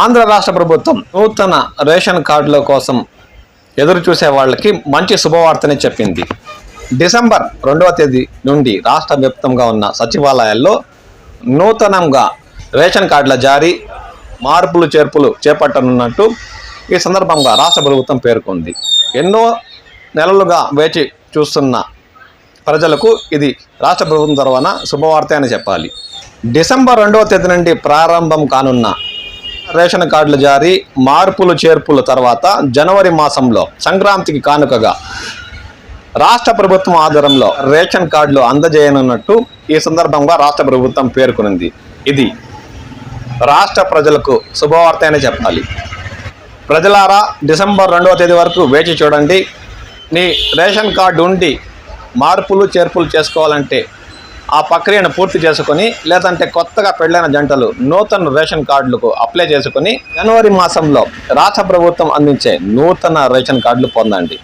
ఆంధ్ర రాష్ట్ర ప్రభుత్వం నూతన రేషన్ కార్డుల కోసం ఎదురు చూసే వాళ్ళకి మంచి శుభవార్తని చెప్పింది. డిసెంబర్ రెండవ తేదీ నుండి రాష్ట్ర వ్యాప్తంగా ఉన్న సచివాలయాల్లో నూతనంగా రేషన్ కార్డుల జారీ మార్పులు చేర్పులు చేపట్టనున్నట్టు ఈ సందర్భంగా రాష్ట్ర ప్రభుత్వం పేర్కొంది. ఎన్నో నెలలుగా వేచి చూస్తున్న ప్రజలకు ఇది రాష్ట్ర ప్రభుత్వం తరఫున శుభవార్త అని చెప్పాలి. డిసెంబర్ రెండవ తేదీ నుండి ప్రారంభం కానున్న రేషన్ కార్డుల జారీ మార్పులు చేర్పుల తర్వాత జనవరి మాసంలో సంక్రాంతికి కానుకగా రాష్ట్ర ప్రభుత్వం ఆధారంలో రేషన్ కార్డులు అందజేయనున్నట్టు ఈ సందర్భంగా రాష్ట్ర ప్రభుత్వం పేర్కొనింది. ఇది రాష్ట్ర ప్రజలకు శుభవార్త అని చెప్పాలి. ప్రజలారా డిసెంబర్ రెండవ తేదీ వరకు వేచి చూడండి. నీ రేషన్ కార్డు ఉండి మార్పులు చేర్పులు చేసుకోవాలంటే ఆ ప్రక్రియను పూర్తి చేసుకొని లేదంటే కొత్తగా పెళ్ళైన జంటలు నూతన రేషన్ కార్డులకు అప్లై చేసుకుని జనవరి మాసంలో రాష్ట్ర ప్రభుత్వం అందించే నూతన రేషన్ కార్డులు పొందండి.